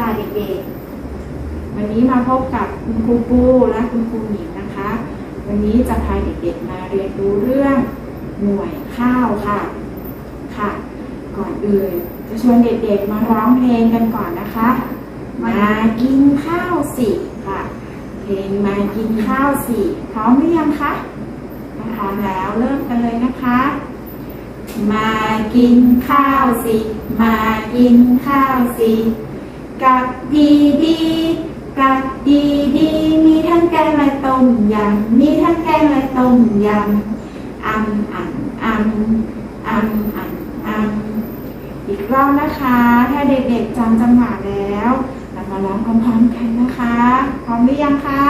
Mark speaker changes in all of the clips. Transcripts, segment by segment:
Speaker 1: ค่ะเด็ก
Speaker 2: วันนี้มาพบกับคุณครูปูและคุณครูหญิงนะคะ วันนี้จะพาเด็กๆมาเรียนรู้เรื่องหน่วยข้าวค่ะ ค่ะ ก่อนอื่นจะชวนเด็กๆมาร้องเพลงกันก่อนนะคะ มากินข้าวสิค่ะ เพลงมากินข้าวสิพร้อมหรือยังคะพร้อมแล้วเริ่มกันเลยนะคะมากินข้าวสิ มากินข้าวสิ กับดีดีกับดีดีมีทั้งแกงและต้มยำมีทั้งแกงและต้มยำอัมอัมอัมอัมอัมอัมอีกรอบนะคะ ถ้าเด็กๆจำจังหวะแล้วเรามาร้องพร้อมๆกันนะคะ พร้อมหรือยังคะ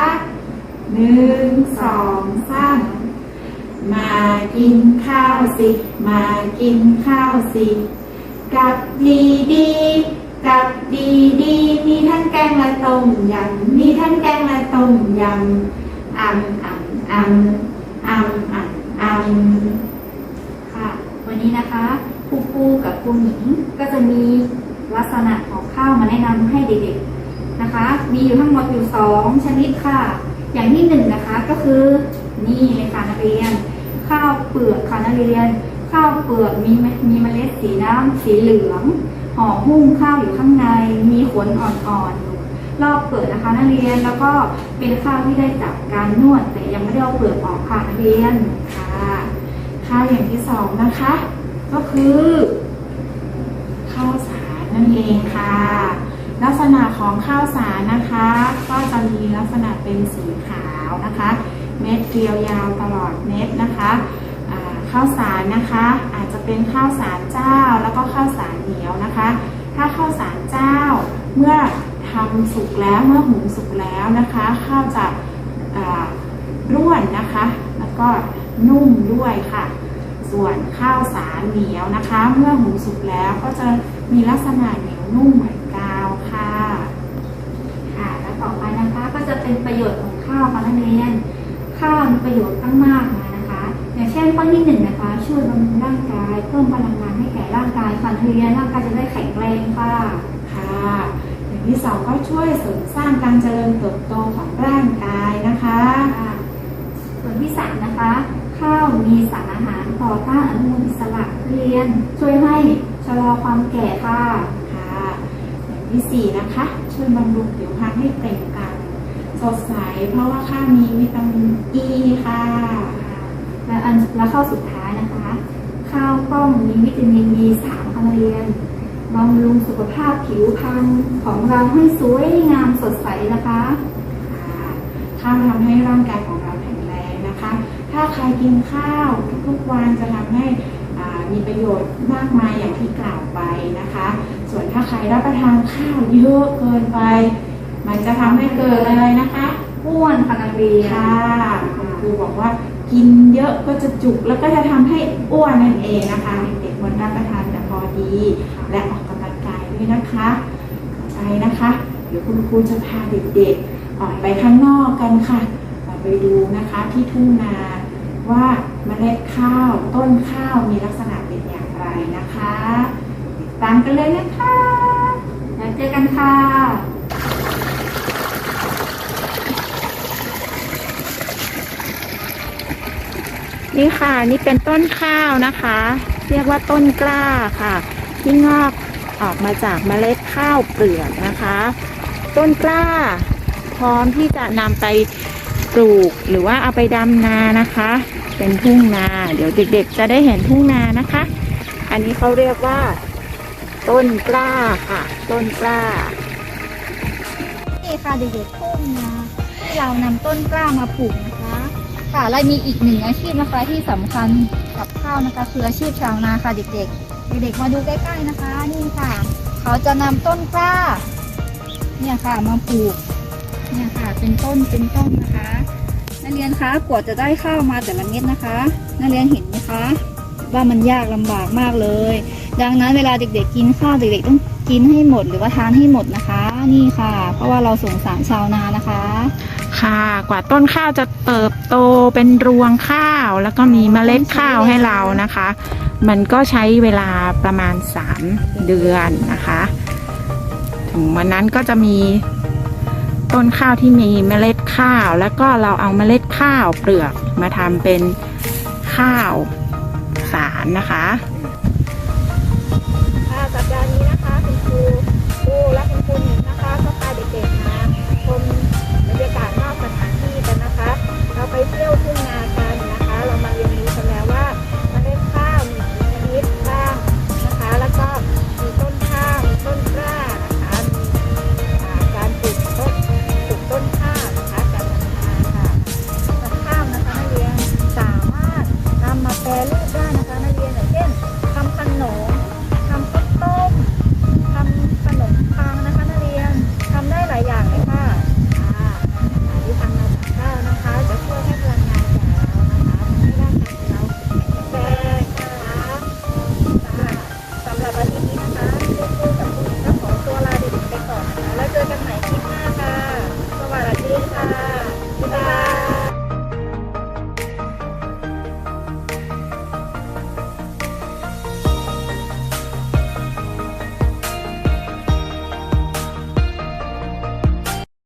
Speaker 2: หนึ่งสองสามมากินข้าวสิ มากินข้าวสิ กับดีดี กับดีดีมีทั้งแกงและต้มยำมีทั้งแกงและต้มยำอัมอัมอัมอัมอัมอัม
Speaker 1: ค่ะ วันนี้นะคะครูปูกับครูหญิงก็จะมีลักษณะของข้าวมาแนะนำให้เด็กๆนะคะ มีอยู่ทั้งหมดอยู่สองชนิดค่ะ อย่างที่หนึ่งนะคะก็คือนี่เลยค่ะนักเรียน ข้าวเปลือกค่ะนักเรียน ข้าวเปลือกมีมมีเมล็ดสีน้ำสีเหลือง ห่อหุ้มข้าวอยู่ข้างใน มีขนอ่อนๆรอบเปลือกนะคะนักเรียนแล้วก็เป็นข้าวที่ได้จากการนวด แต่ยังไม่ได้เอาเปลือกออกค่ะนักเรียน
Speaker 2: ค่ะข้าวอย่างที่สองนะคะ ก็คือข้าวสารนั่นเองค่ะ ลักษณะของข้าวสารนะคะ ก็จะมีลักษณะเป็นสีขาวนะคะ เม็ดเกลียวยาวตลอดเม็ดนะคะ ข้าวสารนะคะ อาจจะเป็นข้าวสารเจ้าแล้วก็ข้าวสารเหนียวนะคะ ถ้าข้าวสารเจ้าเมื่อทำสุกแล้วเมื่อหุงสุกแล้วนะคะข้าวจะร่วนนะคะ แล้วก็นุ่มด้วยค่ะ ส่วนข้าวสารเหนียวนะคะ เมื่อหุงสุกแล้วก็จะมีลักษณะเหนียวนุ่มเหมือนกาวค่ะ
Speaker 1: ค่ะ แล้วต่อไปนะคะก็จะเป็นประโยชน์ของข้าวค่ะนักเรียนข้าวมีประโยชน์ตั้งมากมายนะคะ อย่างเช่นข้อที่หนึ่งนะคะ ช่วยบำรุงร่างกายเพิ่มพลังงานให้แก่ร่างกายค่ะนักเรียนร่างกายจะได้แข็งแรงค่ะ
Speaker 2: ค่ะอย่างที่สองก็ช่วยเสริมสร้างการเจริญเติบโตของร่างกายนะคะ
Speaker 1: ส่วนที่สามนะคะ ข้าวมีสารอาหารต่อต้านอนุมูลอิสระเรียน ช่วยให้ชะลอความแก่ค่ะ
Speaker 2: ค่ะอย่างที่สี่นะคะ ช่วยบำรุงผิวพรรณให้เปล่งปลั่งสดใสเพราะว่าข้าวมีวิตามินอีค่ะ
Speaker 1: และอันและข้าสุดท้ายนะคะ ข้าวกล้องมีวิตามิน B3 ค่ะนักเรียนบำรุงสุขภาพผิวพรรณของเราให้สวยงามสดใสนะคะ
Speaker 2: ข้าวทำให้ร่างกายของเราแข็งแรงนะคะ ถ้าใครกินข้าวทุกๆวันจะทำให้มีประโยชน์มากมายอย่างที่กล่าวไปนะคะ ส่วนถ้าใครรับประทานข้าวเยอะเกินไป มันจะทำให้เกิดอะไรนะคะ
Speaker 1: อ้วนค่ะนักเรียน
Speaker 2: ค่ะคุณครูบอกว่า กินเยอะก็จะจุกแล้วก็จะทำให้อ้วนนั่นเองนะคะเด็กๆควรรับประทานแต่พอดี และออกกำลังกายด้วยนะคะไปนะคะ เดี๋ยวคุณครูจะพาเด็กๆออกไปข้างนอกกันค่ะไปดูนะคะที่ทุ่งนาว่าเมล็ดข้าวต้นข้าวมีลักษณะเป็นอย่างไรนะคะ ติดตามกันเลยนะคะ
Speaker 1: แล้วเจอกันค่ะ
Speaker 2: นี่ค่ะ นี่เป็นต้นข้าวนะคะ เรียกว่าต้นกล้าค่ะ ที่งอกออกมาจากเมล็ดข้าวเปลือกนะคะ ต้นกล้า พร้อมที่จะนำไปปลูกหรือว่าเอาไปดำนานะคะ เป็นทุ่งนา เดี๋ยวเด็กๆ จะได้เห็นทุ่งนานะคะ อันนี้เขาเรียกว่า ต้นกล้าค่ะ ต้นกล้า
Speaker 1: นี่ค่ะเด็กๆทุ่งนาที่เรานำต้นกล้ามาปลูกนะคะ ค่ะและมีอีกหนึ่งอาชีพนะคะที่สำคัญกับข้าวนะคะคืออาชีพชาวนาค่ะเด็กๆ เด็กๆมาดูใกล้ๆนะคะนี่ค่ะ เขาจะนำต้นกล้า เนี่ยค่ะมาปลูกเนี่ยค่ะ เป็นต้นเป็นต้นนะคะนักเรียนคะกว่าจะได้ข้าวมาแต่ละเม็ดนะคะนักเรียนเห็นไหมคะ ว่ามันยากลำบากมากเลย ดังนั้นเวลาเด็กๆกินข้าวเด็กๆต้องกินให้หมดหรือว่าทานให้หมดนะคะ นี่ค่ะ เพราะว่าเราสงสารชาวนานะคะ
Speaker 2: ค่ะ กว่าต้นข้าวจะเติบโตเป็นรวงข้าว แล้วก็มีเมล็ดข้าวให้เรานะคะ มันก็ใช้เวลาประมาณ 3 เดือนนะคะ ถึงวันนั้นก็จะมีต้นข้าวที่มีเมล็ดข้าว แล้วก็เราเอาเมล็ดข้าวเปลือกมาทำเป็นข้าวสารนะคะ
Speaker 1: ค่ะสัปดาห์นี้นะคะคุณครู